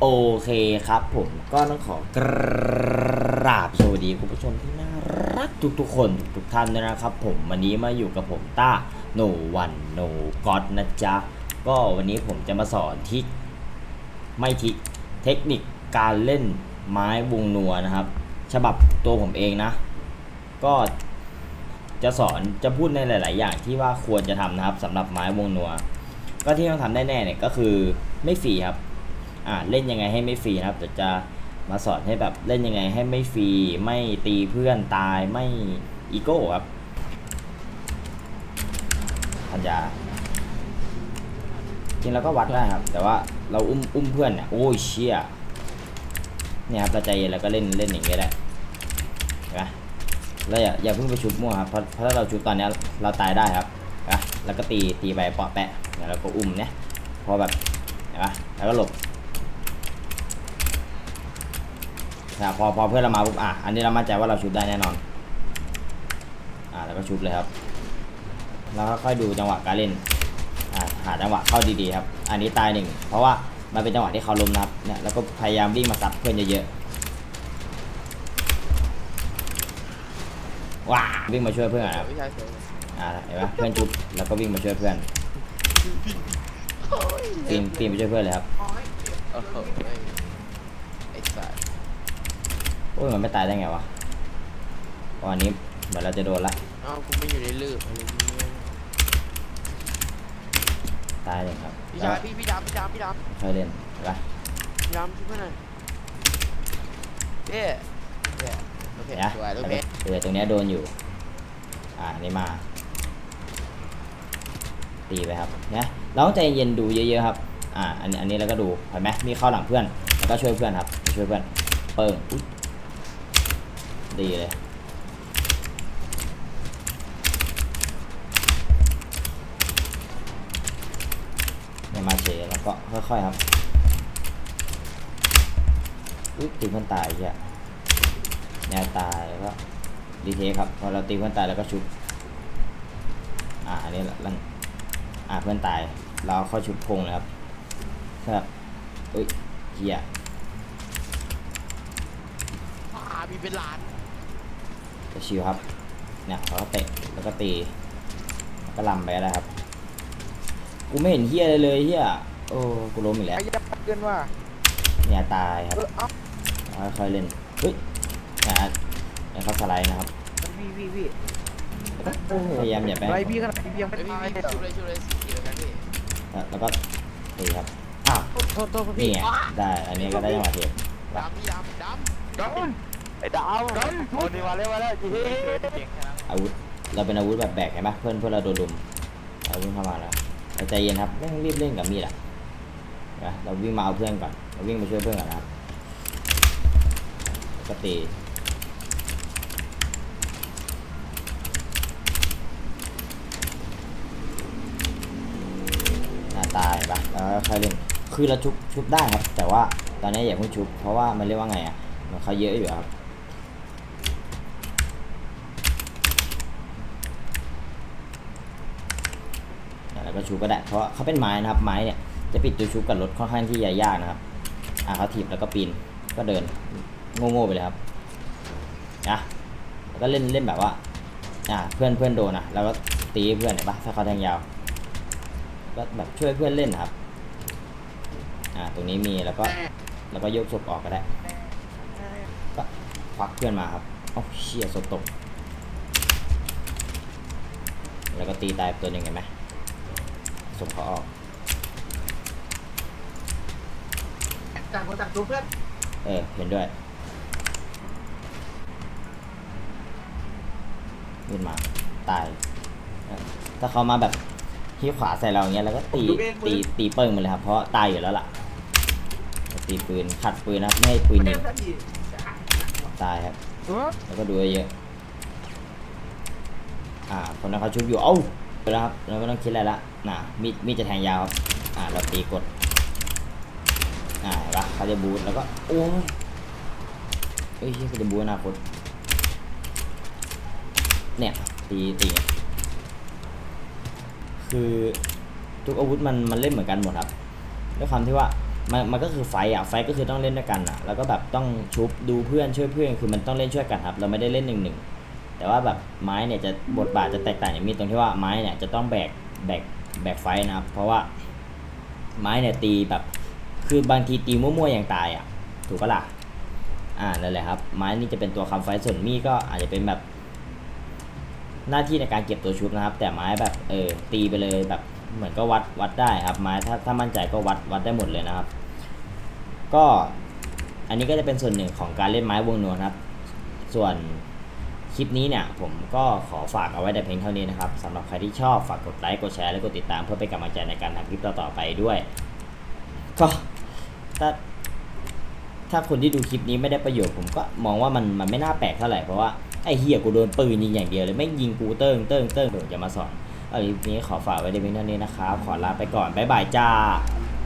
โอเคครับผมก็ต้องขอกราบสวัสดีคุณผู้ชมที่น่ารักทุกๆ คนทุกๆท่านด้วยนะครับ ผมวันนี้มาอยู่กับผมต้าโนวันโนก็อดนะจ๊ะ ก็วันนี้ผมจะมาสอนทิกไม่ทิกเทคนิคการเล่นไม้วงนัวนะครับ ฉบับตัวผมเองนะ ก็จะสอนจะพูดในหลาย ๆ อย่างที่ว่าควรจะทำนะครับสำหรับไม้วงนัว ก็ที่ต้องทำแน่ๆเนี่ยก็คือไม่ฟรีครับ อ่าเล่นยังไงให้ไม่ฟรีนะครับเดี๋ยวจะมาสอนให้แบบเล่นยังไงให้ไม่ฟรีไม่ตีเพื่อนตายไม่อีโก้ครับพันยาจริงเราก็วัดได้ครับ แต่ว่าเราอุ้มอุ้มเพื่อนเนี่ยโอ้ยเชี่ยเนี่ยครับเราใจเย็นแล้วก็เล่นเล่นอย่างเงี้ยแหละนไหมแล้วอย่าอย่าเพิ่งไปชุบมั่วครับเพราะเพราะถ้าเราชุบตอนนี้เราตายได้ครับนะแล้วก็ตีตีไปเปาะแปะแล้วก็อุ้มเนี่ยพอแบบเห็นปะแล้วก็หลบ นะพอพอเพื่อนเรามาปุ๊บอะอันนี้เรามั่นใจว่าเราชุบได้แน่นอน อ่าแล้วก็ชุบเลยครับ แล้วก็ค่อยดูจังหวะการเล่นอ่าหาจังหวะเข้าดีๆครับ อันนี้ตายหนึ่งเพราะว่ามันเป็นจังหวะที่เขาล้มนะครับเนี่ยแล้วก็พยายามวิ่งมาซับเพื่อนเยอะๆว้าวิ่งมาช่วยเพื่อนครับไม่ใช่เสืออ่าเห็นไหมเพื่อนชุบแล้วก็วิ่งมาช่วยเพื่อนปีนปีนไปช่วยเพื่อนเลยครับ โอ้โหไอ้สัส โอ้ยมันไม่ตายได้ไงวะตอนนี้เหมือนเราจะโดนละ เอ้ากูไม่อยู่ในลืบอะไรเงี้ยตายเลยครับพี่ชายพี่พี่ดำพี่ดำพี่ดค่อยเล่นเห็นปะำพี่ดำช่วยเพื่อนหน่อยเย้เย้โอเคเห็นปะสวยโอแล้วเคก็เออตรงเนี้ยโดนอยู่ อ่าอันนี่มา ตีไปครับนะเราต้องใจเย็นดูเยอะๆครับ อ่า อันอันนี้เราก็ดูเห็นไหมมีเข้าหลังเพื่อน แล้วก็ช่วยเพื่อนครับ ช่วยเพื่อน เปิงอุ๊ย ดีเลยเนี่ยมาเชแล้วก็ค่อยๆครับอุ๊ยตีเพื่อนตายเหี้ยแนวตายแล้วก็ดีเทครับพอเราตีเพื่อนตายแล้วก็ชุบอ่าอันนี้ลังอ่าเพื่อนตาย เราเข้าชุบพงเลยครับครับอุ้ยเหี้ยอ่ามีเป็นล้าน ชิวครับเนี่ยเขาก็เตะแล้วก็ตีแล้วก็ลำไปก็ได้ครับ กูไม่เห็นเหี้ยเลยเลยเหี้ยโอ้กูล้มอีกแล้วไอ้ยับเกินว่าเนี่ยตายครับเออเอ้าค่อยๆเล่นเฮ้ยนะเนี่ยเขาสไลด์นะครับพี่พี่พี่พยายามอย่าไปไรพี่ขนาดพี่ยังไม่ไอ้พี่ตายพี่ช่วยเลยช่วยเลยสี่แล้วกันพี่แล้วแล้วก็ตีครับอ้าวโทษโทษนี่พี่ไงได้อันนี้ก็ได้จังหวะเทปดำพี่ดำดำดอน ไอ้ดาวดอนโอ้ดีมาแล้วมาแล้วจีอาวุธเราเป็นอาวุธแบบแบกเห็นปะเพื่อนเพื่อนเราโดนลุมเราวิ่งเข้ามาแล้วเราใจเย็นครับไม่ต้องรีบเล่นกับมีดอะนะเราวิ่งมาเอาเพื่อนก่อนเราวิ่งมาช่วยเพื่อนก่อนนะครับก็ตีหน้าตายปะแล้วก็ค่อยเล่นคือเราชุบชุบได้ครับ แต่ว่าตอนนี้อย่าเพิ่งชุบเพราะว่ามันเรียกว่าไงอะมันเขาเยอะอยู่ครับ แล้วชูก็ได้ เพราะเขาเป็นไม้นะครับ ไม้เนี่ยจะปิดตัวชูกับรถค่อนข้างที่จะยากนะครับ อ่าเขาถีบแล้วก็ปีน ก็เดินโง่ๆไปเลยครับนะแล้วก็เล่นเล่นแบบว่า อ่าเพื่อนเพื่อนโดนนะแล้วก็ตีเพื่อนเห็นปะถ้าเขาแทงยาว ก็แบบช่วยเพื่อนเล่นครับ อ่า ตรงนี้มีแล้วก็แล้วก็ยกศพออกก็ได้ ก็ควักเพื่อนมาครับโอ้เชี่ยศพตก แล้วก็ตีตายตัวหนึ่งเห็นไหม ศพเขาออกต่างคนต่างตัวเพื่อนเออ เห็นด้วยขึ้นมา ตายถ้าเขามาแบบที่ขวาใส่เราอย่างเงี้ยแล้วก็ตีตีตีเปิ้งมันเลยครับ เพราะตายอยู่แล้วล่ะ ตีปืนขัดปืนนะครับไม่ให้ปืนยิงตายครับเออแล้วก็ดูเยอะๆอ่าคนนั้นเขาชุบอยู่ เอ้าไป แล้วครับ เราไม่ต้องคิดอะไรละน่ะมีดมีดจะแทงยาวครับอ่าเราตีกดอ่าเห็นปะเขาจะบูทแล้วก็โอ้ยเอ้ยเขาจะบูทอนาคตเนี่ยตีตีคือทุกอาวุธมันมันเล่นเหมือนกันหมดครับด้วยความที่ว่ามันมันก็คือไฟอะไฟก็คือต้องเล่นด้วยกันอะแล้วก็แบบต้องชุบดูเพื่อนช่วยเพื่อนคือมันต้องเล่นช่วยกันครับ เราไม่ได้เล่นหนึ่งหนึ่ง แต่ว่าแบบไม้เนี่ยจะบทบาทจะแตกต่างอย่างมีตรงที่ว่าไม้เนี่ยจะต้องแบกแบกแบกไฟนะครับ เพราะว่าไม้เนี่ยตีแบบคือบางทีตีมั่วๆอย่างตายอะถูกปะล่ะอ่านั่นแหละครับ ไม้นี่จะเป็นตัวคำไฟส่วนมีดก็อาจจะเป็นแบบ หน้าที่ในการเก็บตัวชุบนะครับ แต่ไม้แบบเออตีไปเลยแบบเหมือนก็วัดวัดได้ครับไม้ถ้าถ้ามั่นใจก็วัดวัดได้หมดเลยนะครับ ก็อันนี้ก็จะเป็นส่วนหนึ่งของการเล่นไม้วงนวลครับ ส่วน ลิปนี้เนี่ยผมก็ขอฝากเอาไว้แต่เพียงเท่านี้นะครับสำหรับใครที่ชอบฝากกดไลค์กดแชร์และกดติดตามเพื่อเป็นกำลังใจในการทำคลิปต่อๆไปด้วย ก็ถ้าถ้าคนที่ดูคลิปนี้ไม่ได้ประโยชน์ผมก็มองว่ามันมันไม่น่าแปลกเท่าไหร่เพราะว่าไอ้เฮียกูโดนปืนยิงอย่างเดียวเลยไม่ยิงกูเติ้งเติ้งเติ้งผมจะมาสอนเอาคลิปนี้ขอฝากไว้ในเพียงเท่านี้นะครับขอลาไปก่อนบ๊ายบายจ้า